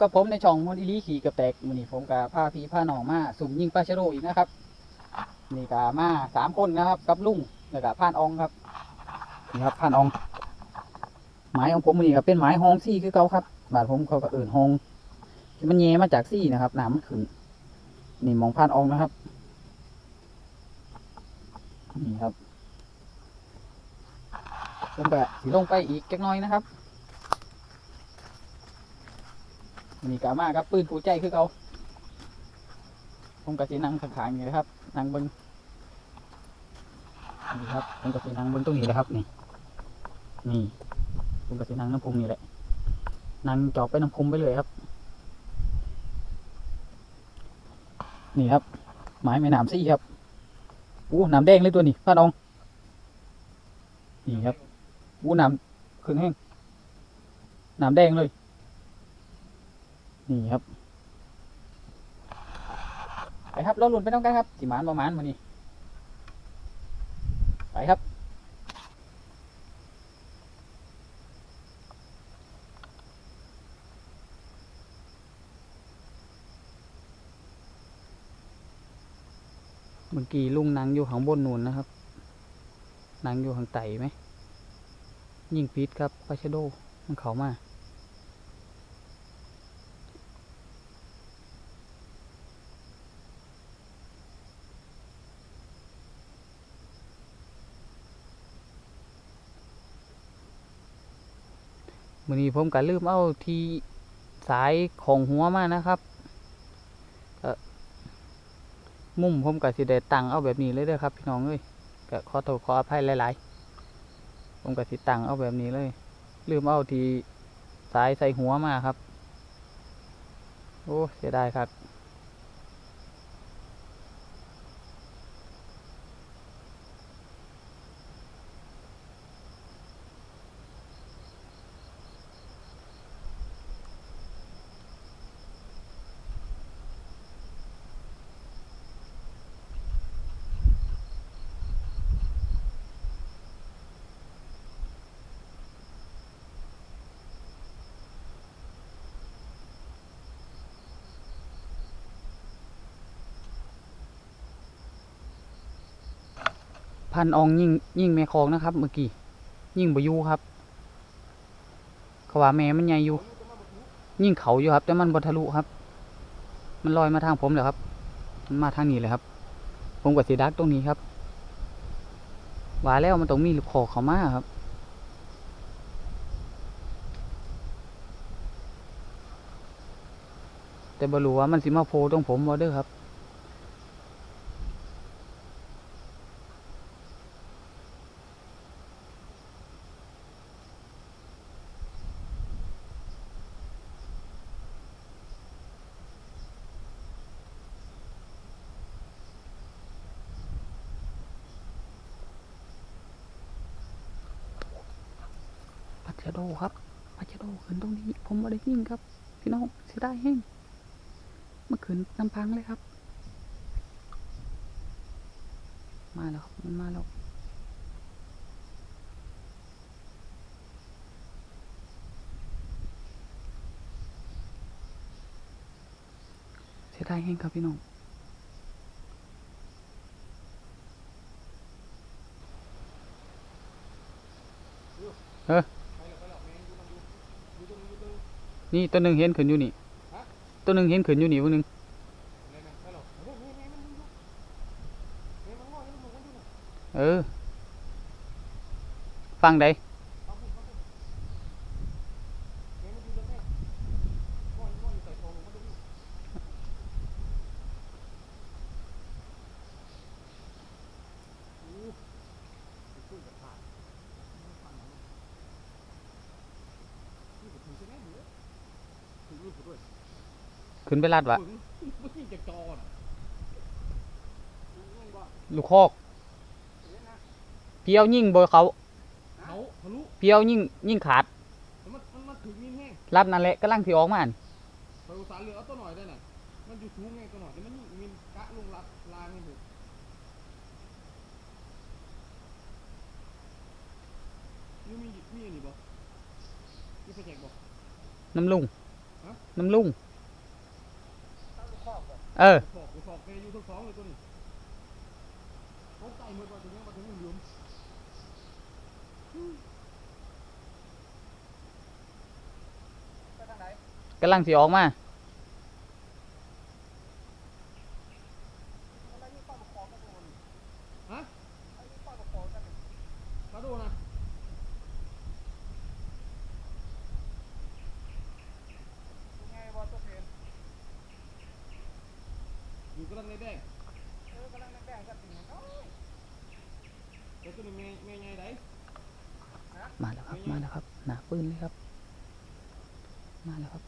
กับผมในช่องมอนอิลีขี่กับแตกวันนี้ผมกับพาพี่พาหนองมาสุ่มยิงปลาชะโดอีกนะครับนี่กามาสามคนนะครับ กับลุงแล้วก็พานอองครับนี่ครับพานอองหมายของผมวันนี้ก็เป็นหมายฮองซี่คือเก่าครับ บาดผมเขาก็เอื่นฮองที่มันเยมาจากซี่นะครับน้ำมันขึ้นนี่มองพานอองนะครับนี่ครับผมก็สิลงไปอีกจักน้อยนะครับ นี่กามาครับปืนกูใจคือเขาผมกะสินั่งขางๆนี่นะครับนั่งเบิ้งนี่ครับผมกะสินั่งเบิ้งตรงนี้เลยครับ นี่ นี่ผมกะสินั่งน้ำพุงนี่แหละนั่งจอบไปน้ำพุงไปเลยครับ นี่ครับไม้แม่น้ำซี่ครับอู้น้ำแดงเลยตัวนี้ป้าน้องนี่ครับอู้น้ำขึ้นแห้งน้ำแดงเลย นี่ครับ ไปครับเรถหลุนไปต้องกันครับสิหมานประมาณวันนี้ ไปครับเมื่อกี้ลุงนั่งอยู่ข้างบนนูนนะครับนั่งอยู่ข้างไต่ไหม ยิงพิษครับปาชโดมันเขามา มือนี้ผมก็ลืมเอาที่สายของหัวมานะครับเอ่อมุมผมก็สิได้ตังเอาแบบนี้เลยเด้อครับพี่น้องเอ้ยก็ขอโทษขออภัยหลายๆ ผมก็สิตังเอาแบบนี้เลย ลืมเอาที่สายใส่หัวมาครับ โอ้เสียดายครับ พันอองยิ่งยิ่งแม่คองนะครับ เมื่อกี้ยิ่งบอยูครับขวาแม่มันใหญ่อยู่ ยิ่งเขาอยู่ครับ แต่มันบทะลุครับ มันลอยมาทางผมเลยครับ มันมาทางนี้เลยครับ ผมกับสีดักตรงนี้ครับว่าแล้วมันต้องมีลูกคอเขามาครับแต่บรู้ว่ามันสิมาโพตรงผมบอเด้อครับ ปัจจโดครับปัจจโดขึ้นตรงนี้ ผมไม่ได้ยิงครับ พี่น้องเสียดาแห้งเมื่อคืนน้ำพังเลยครับ มาแล้วครับมันมาแล้วเสียดายแห้งครับพี่น้องเออนี่ตัวหนึ่งเห็นขึ้นอยู่นี่ ตัวหนึ่งเห็นขึ้นอยู่นี่พวกหนึ่งเออ ฟังใด ขึ้นไปลาดวะลูกคอกเพียวยิ่งบอยเขาเขาทะลุเพียวยิ่งยิ่งขาดมันมันมันถึงมินแห้งรัดนั่นแหละกำลังที่ออกมาอั่นไปอุตสาห์เหลือเอาตัวหน่อยได้น่ะมันอยู่อยู่สูงไงตัวหน่อยแต่มันมีมีกะลงลัดลางนี่เถอะนี่มีมีอันนี้บ่มีไฟแจกบ่น้ำลุงฮะน้ำลุง เออขอบไปขอบไปอยู่ทั้งสองเลยตัวนี้ตกใจหมดว่าตัวนี้มาถึงเหลือมกำลังสิออกมา ฮะกระโดดนะ อยู่กำลังในแดงแต่ตัวนี้แม่แม่ใหญ่ไดมาแล้วครับ มาแล้วครับ หนาปืนเลยครับ มาแล้วครับ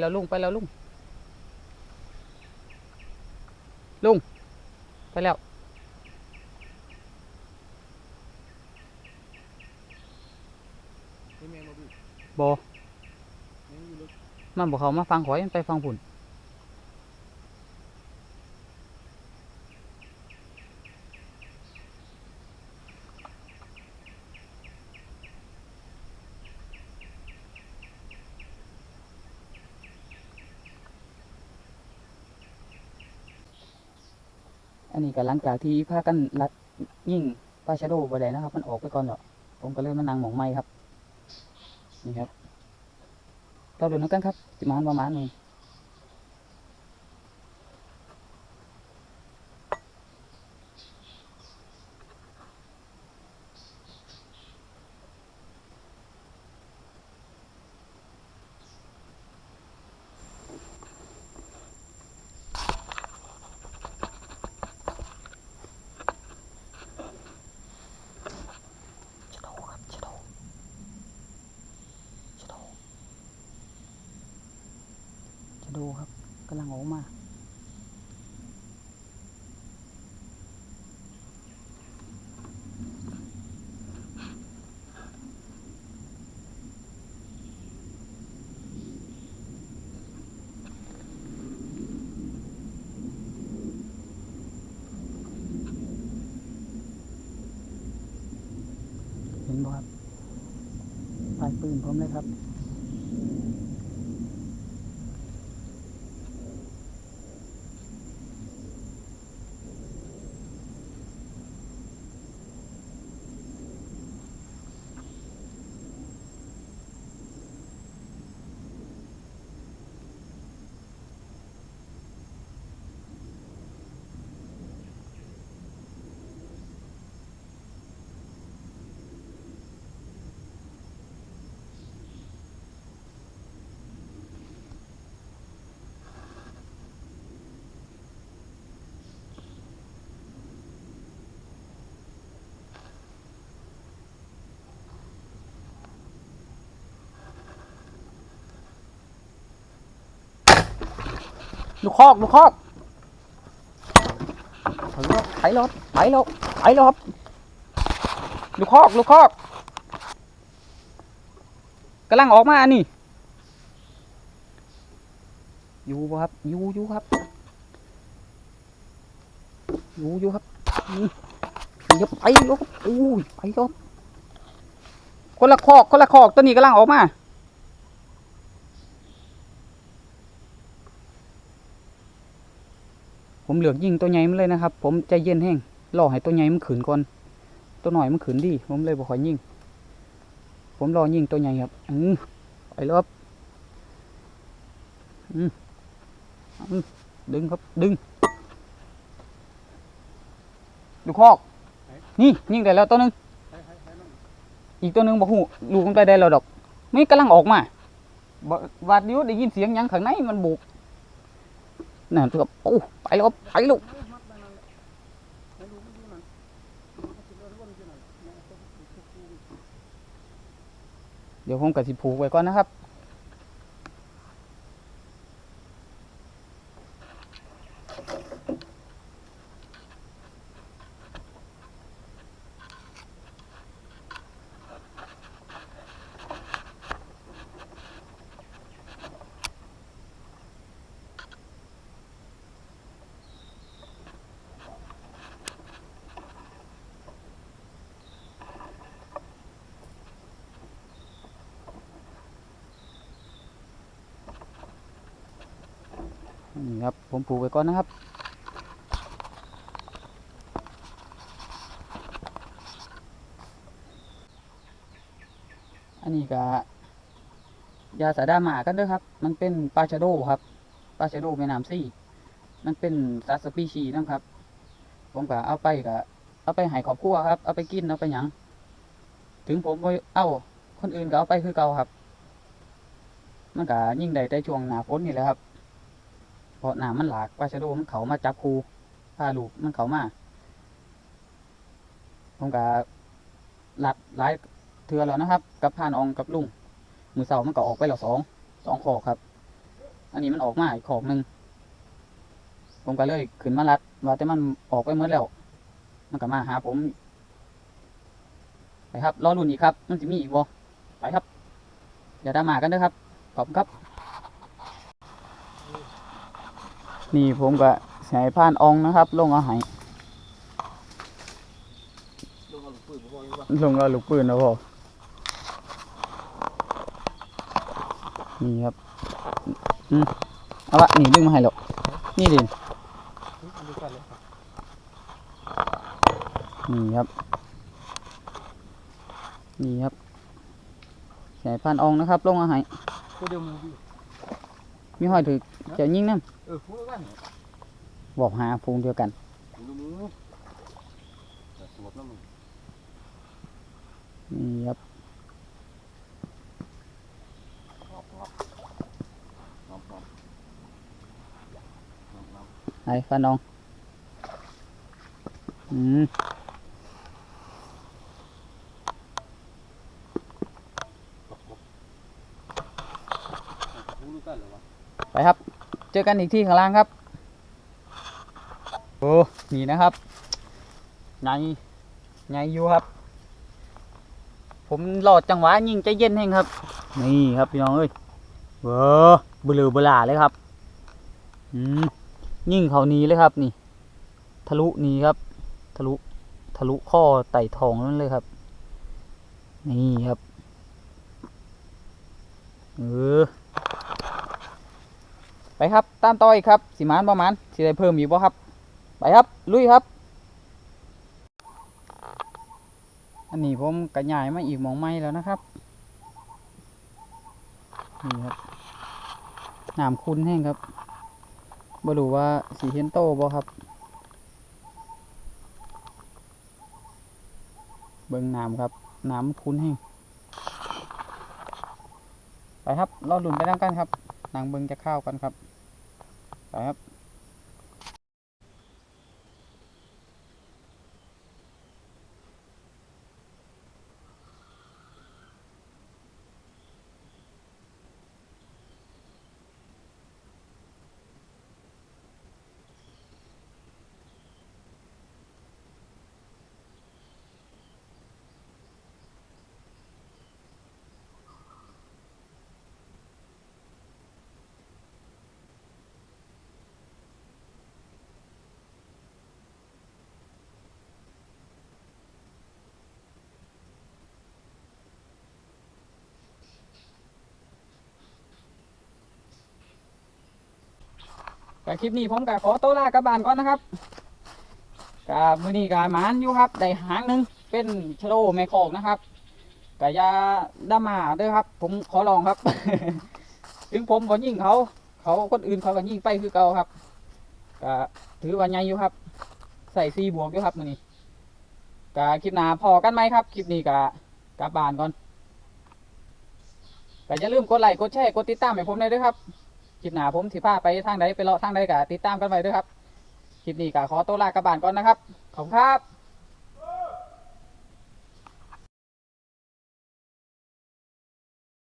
แล้วลุงไปแล้วลุงลุงไปแล้วเป็นแม่มาดูบอแม่อยู่ลึกมันบอกเขามาฟังขอยมันไปฟังผุน กับหลังจากที่พากันรัดยิ่งผ้าชาโดบ่ได้นะครับ มันออกไปก่อนเหรอผมก็เลยมานั่งหมองไม้ครับ นี่ครับเราดูนักกันครับจิมานประมาณนี้ ชะโดครับชะโดชะโดชะโดูครับกำลังออกมา เห็นบ่ครับปลายปืนพร้อมเลยครับ ลูกคอกลูกคอกไถรถไถรถไถรถลูกคอกลูกคอกกำลังออกมาอันนี้อยู่ครับ อยู่อยู่ครับ อยู่อยู่ครับอย่าไปลูกอู้ยไปครับคนละคอกคนละคอกตัวนี้กำลังออกมา ผมเหลือกยิงตัวใหญ่มันเลยนะครับ ผมใจเย็นแห้งรอให้ตัวใหญ่มันขืนก่อน ตัวหน่อยมันขืนดี ผมเลยบอกขอยิง ผมรอยิงตัวใหญ่ครับ อืมไปรอบอืมอืมดึงครับ ดึง ดูคอก นี่ยิงได้แล้วตัวหนึงองอีกตัวหนึงบอกหูลูกมันไปได้แล้วดอก ไม่กำลังออกมาบวาดเดียวได้ยินเสียงยังข้างในมันบุก นั่นครับโอ้ไปแล้วครับไปลูกเดี๋ยวผมกับสิผูกไว้ก่อนนะครับ นี่ครับ ผมผูกไว้ก่อนนะครับ อันนี้ก็ยาสาดาหมากันเด้อครับ มันเป็นปลาชะโดครับ ปลาชะโดแม่น้ำซี่ มันเป็นสัตว์สปีชีส์นะครับ ผมก็เอาไปก็เอาไปห้ครอบครัวครับ เอาไปกิน เอาไปหยัง ถึงผมบ่เอา คนอื่นก็เอาไปคือเก่าครับ มันก็ยิ่งได้แต่ช่วงหนาฝนนี่แหละครับ ราะน้ำมันหลากปลาชะโดมันเขามาจับคูพาลูกมันเขามาผมก็หลัดหลายเทือแล้วนะครับ กับพานองกับลุงมือเสามันก็ออกไปแล้วสองสองขอกครับ อันนี้มันออกมาอีกขอกหนึ่งผมก็เลยขึ้นมารัด ว่าแต่มันออกไปเมื่อแล้ว มันก็มาหาผมไปครับรอรุ่นอีกครับ มันจะมีอีกบ่ไปครับ อย่าดรามากันนะครับ ขอบคุณครับ นี่ผมก็ใช้ผ่านอองนะครับ ลงเอาหายลงเอาลูกปืนนะพ่อนี่ครับอืมเอาละนี่ดึงมาให้หรอกนี่ดินนี่ครับ นี่ครับใช้ผ่านอองนะครับ ลงเอาหาย มึงดิมีห้อยถือเจะยิงน้เออพูดกันำบอกหาฟูงเดียวกัน ดูมือแต่สวดแล้วมึงนี่ครับน้ำน้ำน้ำน้ำไอ้ผ่านอองอืมพูดกันเลยวะ ไปครับ เจอกันอีกที่ข้างล่างครับ โอ้นี่นะครับไงไงอยู่ครับ ผมหลอดจังหวะยิงใจเย็นแห้งครับ นี่ครับพี่น้องเอ้ยเว้อเบลือเบลาเลยครับอืมยิงเขานี้เลยครับนี่ ทะลุนี้ครับ ทะลุทะลุข้อไต่ทองนั่นเลยครับ นี่ครับ เออ ครับตามต่ออีกครับสิมานประมาณสิได้เพิ่มอีกบ่ครับ ไปครับ ลุยครับ อันนี้ผมกระยายมาอีกมองไม้แล้วนะครับนี่ครับน้ำคุณแห้งครับบ่รู้ว่าสีเห็นโตบ่ครับ เบิ่งน้ำครับ น้ำคุณแห้งไปครับรอลุ่นไปน้ำกันครับนางเบิงจะเข้ากันครับ ครับ กับคลิปนี้ผมกับขอโตัวลากลับบ้านก่อนนะครับกับมือนี้กับหมานอยู่ครับได้หางหนึ่งเป็นชะโลแม่โคกนะครับกับยาดามาด้วยครับ ผมขอลองครับ ถึงผมก็ยิงเขา เขาคนอื่นเขาก็ยิงไปคือเก่าครับก็ถือว่าใหญ่อยู่ครับ ใส่ซีบวกอยู่ครับมือนี้กับคลิปหน้าพอกันไหมครับคลิปนี้กับกลับบ้านก่อนก็อย่าลืมกดไลค์กดแชร์กดติดตามให้ผมหน่อยด้วยครับ คลิปหน้าผมสิพาไปทางใดไปเลาะทางใดกะติดตามกันไว้ด้วยครับ คลิปนี้กะขอตัวลากลับบ้านก่อนนะครับ ขอบคุณครับ